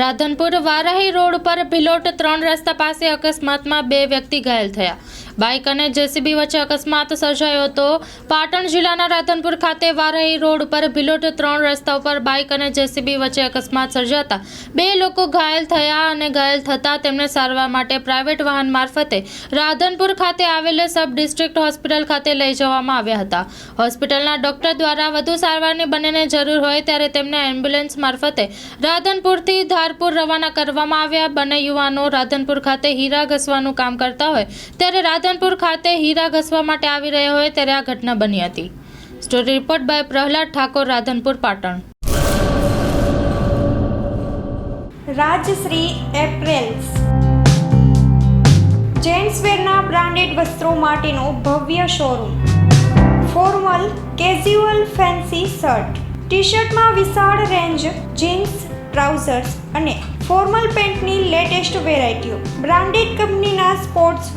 Radhanpur Varahi road પર ભિલોટ ત્રણ રસ્તા પાસે અકસ્માતમાં બે વ્યક્તિ ઘાયલ થયા. બાઇક અને જેસીબી વચ્ચે અકસ્માત સર્જાયો હતો. પાટણ જિલ્લાના રાધનપુર ખાતે વારહી રોડ પર ભિલોટ ત્રણ રસ્તા ઉપર બાઇક અને જેસીબી વચ્ચે અકસ્માત સર્જાતા બે લોકો ઘાયલ થયા અને ઘાયલ થતાં તેમને સારવાર માટે પ્રાઇવેટ વાહન મારફતે રાધનપુર ખાતે આવેલ સબ ડિસ્ટ્રિક્ટ હોસ્પિટલ ખાતે લઈ જવામાં આવ્યા હતા. હોસ્પિટલના ડોક્ટર દ્વારા વધુ સારવારની બંનેને જરૂર હોય ત્યારે તેમને એમ્બ્યુલન્સ મારફતે રાધનપુરથી ધારપુર રવાના કરવામાં આવ્યા. બંને યુવાનો રાધનપુર ખાતે હીરા ઘસવાનું કામ કરતા હોય ત્યારે રાધનપુર ખાતે હીરા ઘસવા માટે આવી રહ્યો હોય ત્યારે આ ઘટના બની હતી. Story report by Prahlad Thakor, Radhanpur, Patan. Rajshree apparels. જેન્ટ્સવેરના branded વસ્ત્રો માટેનો ભવ્ય showroom formal casual fancy shirt T શર્ટમાં વિશાળ રેન્જ જીન્સ ટ્રાઉઝર્સ અને ફોર્મલ પેન્ટની લેટેસ્ટ વેરાયટીઓ બ્રાન્ડેડ કંપનીના સ્પોર્ટ્સ